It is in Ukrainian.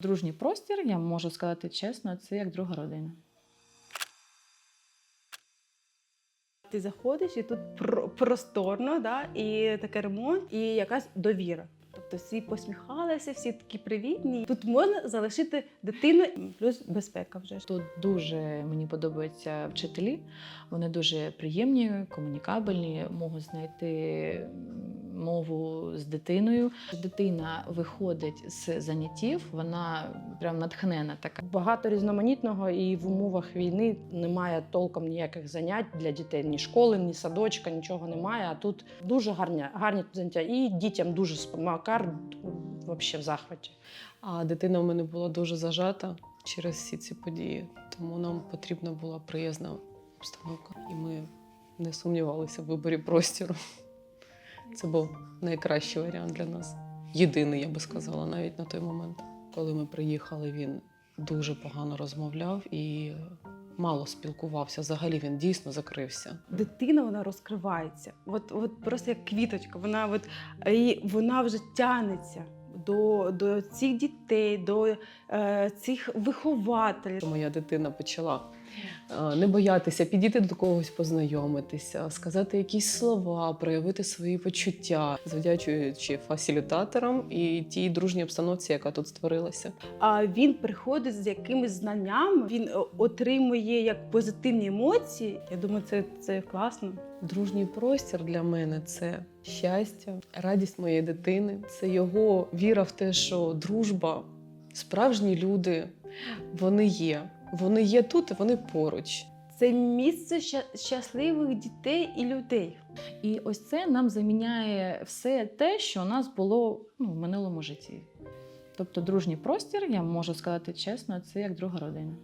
Дружній простір, я можу сказати чесно, це як друга родина. Ти заходиш, і тут про- просторно, да, і такий ремонт, і якась довіра. Тобто всі посміхалися, всі такі привітні. Тут можна залишити дитину, плюс безпека вже. Тут дуже мені подобаються вчителі. Вони дуже приємні, комунікабельні, можуть знайти мову з дитиною. Дитина виходить з заняттів, вона прям натхнена така. Багато різноманітного і в умовах війни немає толком ніяких занять для дітей. Ні школи, ні садочка, нічого немає. А тут дуже гарні, гарні заняття. І дітям дуже спомагає. Взагалі в захваті. А дитина в мене була дуже зажата через всі ці події, тому нам потрібна була приязна обстановка. І ми не сумнівалися в виборі простіру. Це був найкращий варіант для нас. Єдиний, я би сказала, навіть на той момент. Коли ми приїхали, він дуже погано розмовляв і мало спілкувався. Взагалі він дійсно закрився. Дитина вона розкривається. От, от просто як квіточка. Вона, от, і вона вже тянеться до, до цих дітей, до е, цих вихователів. Моя дитина почала не боятися підійти до когось, познайомитися, сказати якісь слова, проявити свої почуття, завдячуючи фасилітаторам і тій дружній обстановці, яка тут створилася. А він приходить з якимись знаннями, він е, отримує як позитивні емоції. Я думаю, це, це класно. Дружній простір для мене це щастя, радість моєї дитини, це його віра в те, що дружба, справжні люди, вони є. Вони є тут і вони поруч. Це місце ща- щасливих дітей і людей. І ось це нам заміняє все те, що у нас було ну, в минулому житті. Тобто, дружній простір, я можу сказати чесно, це як друга родина.